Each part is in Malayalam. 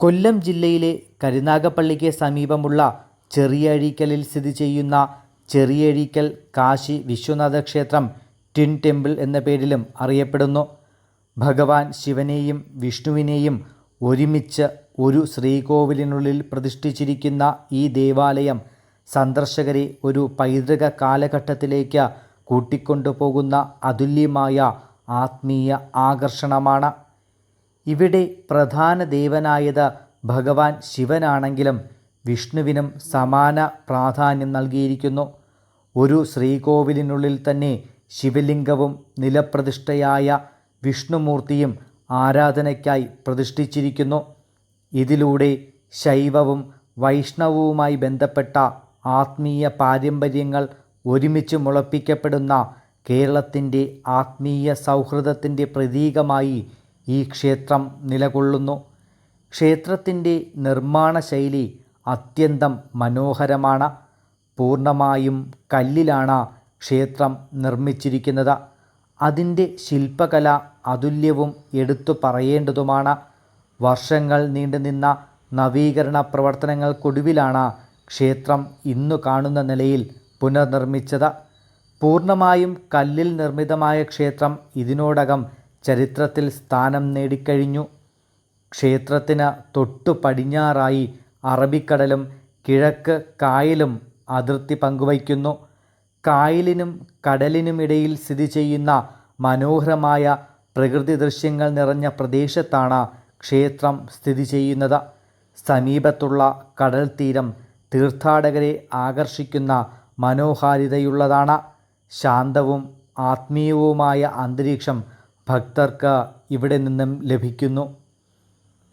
കൊല്ലം ജില്ലയിലെ കരുനാഗപ്പള്ളിക്ക് സമീപമുള്ള ചെറിയഴീക്കലിൽ സ്ഥിതി ചെയ്യുന്ന ചെറിയഴീക്കൽ കാശി വിശ്വനാഥ ക്ഷേത്രം ട്വിൻ ടെമ്പിൾ എന്ന പേരിലും അറിയപ്പെടുന്നു. ഭഗവാൻ ശിവനെയും വിഷ്ണുവിനെയും ഒരുമിച്ച് ഒരു ശ്രീകോവിലിനുള്ളിൽ പ്രതിഷ്ഠിച്ചിരിക്കുന്ന ഈ ദേവാലയം സന്ദർശകരെ ഒരു പൈതൃക കാലഘട്ടത്തിലേക്ക് കൂട്ടിക്കൊണ്ടുപോകുന്ന അതുല്യമായ ആത്മീയ ആകർഷണമാണ്. ഇവിടെ പ്രധാന ദേവനായത് ഭഗവാൻ ശിവനാണെങ്കിലും വിഷ്ണുവിനും സമാന പ്രാധാന്യം നൽകിയിരിക്കുന്നു. ഒരു ശ്രീകോവിലിനുള്ളിൽ തന്നെ ശിവലിംഗവും നിലപ്രതിഷ്ഠയായ വിഷ്ണുമൂർത്തിയും ആരാധനയ്ക്കായി പ്രതിഷ്ഠിച്ചിരിക്കുന്നു. ഇതിലൂടെ ശൈവവും വൈഷ്ണവവുമായി ബന്ധപ്പെട്ട ആത്മീയ പാരമ്പര്യങ്ങൾ ഒരുമിച്ച് മുളപ്പിക്കപ്പെടുന്ന കേരളത്തിന്റെ ആത്മീയ സൗഹൃദത്തിന്റെ പ്രതീകമായി ഈ ക്ഷേത്രം നിലകൊള്ളുന്നു. ക്ഷേത്രത്തിന്റെ നിർമ്മാണ ശൈലി അത്യന്തം മനോഹരമാണ്. പൂർണമായും കല്ലിലാണ് ക്ഷേത്രം നിർമ്മിച്ചിരിക്കുന്നത്. അതിന്റെ ശില്പകല അതുല്യവും എടുത്തു പറയേണ്ടതുമാണ്. വർഷങ്ങൾ നീണ്ടുനിന്ന നവീകരണ പ്രവർത്തനങ്ങൾക്കൊടുവിലാണ് ക്ഷേത്രം ഇന്നു കാണുന്ന നിലയിൽ പുനർനിർമ്മിച്ചത്. പൂർണമായും കല്ലിൽ നിർമ്മിതമായ ക്ഷേത്രം ഇതിനോടകം ചരിത്രത്തിൽ സ്ഥാനം നേടിക്കഴിഞ്ഞു. ക്ഷേത്രത്തിന് തൊട്ടു പടിഞ്ഞാറായി അറബിക്കടലും കിഴക്ക് കായലും അതിർത്തി പങ്കുവയ്ക്കുന്നു. കായലിനും കടലിനുമിടയിൽ സ്ഥിതി ചെയ്യുന്ന മനോഹരമായ പ്രകൃതി ദൃശ്യങ്ങൾ നിറഞ്ഞ പ്രദേശത്താണ് ക്ഷേത്രം സ്ഥിതി ചെയ്യുന്നത്. സമീപത്തുള്ള കടൽ തീരം തീർത്ഥാടകരെ ആകർഷിക്കുന്ന മനോഹാരിതയുള്ളതാണ്. ശാന്തവും ആത്മീയവുമായ അന്തരീക്ഷം ഭക്തർക്ക് ഇവിടെ നിന്നും ലഭിക്കുന്നു.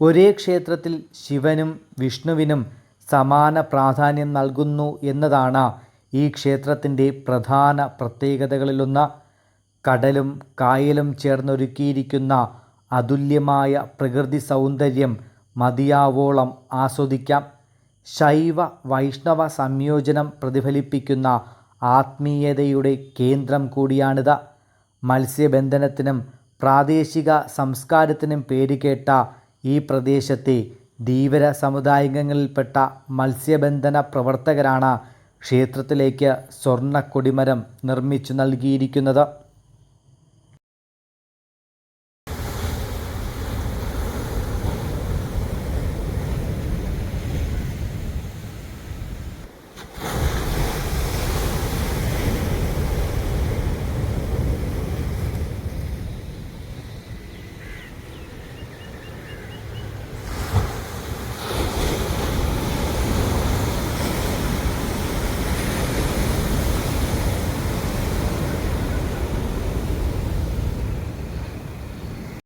ഒരേ ക്ഷേത്രത്തിൽ ശിവനും വിഷ്ണുവിനും സമാന പ്രാധാന്യം നൽകുന്നു എന്നതാണ് ഈ ക്ഷേത്രത്തിന്റെ പ്രധാന പ്രത്യേകതകളിലൊന്ന്. കടലും കായലും ചേർന്നൊരുക്കിയിരിക്കുന്ന അതുല്യമായ പ്രകൃതി സൗന്ദര്യം മതിയാവോളം ആസ്വദിക്കാം. ശൈവ വൈഷ്ണവ സംയോജനം പ്രതിഫലിപ്പിക്കുന്ന ആത്മീയതയുടെ കേന്ദ്രം കൂടിയാണിത്. മത്സ്യബന്ധനത്തിനും പ്രാദേശിക സംസ്കാരത്തിനും പേരുകേട്ട ഈ പ്രദേശത്തെ ധീവര സമുദായങ്ങളിൽപ്പെട്ട മത്സ്യബന്ധന പ്രവർത്തകരാണ് ക്ഷേത്രത്തിലേക്ക് സ്വർണ കൊടിമരം നിർമ്മിച്ചു നൽകിയിരിക്കുന്നത്.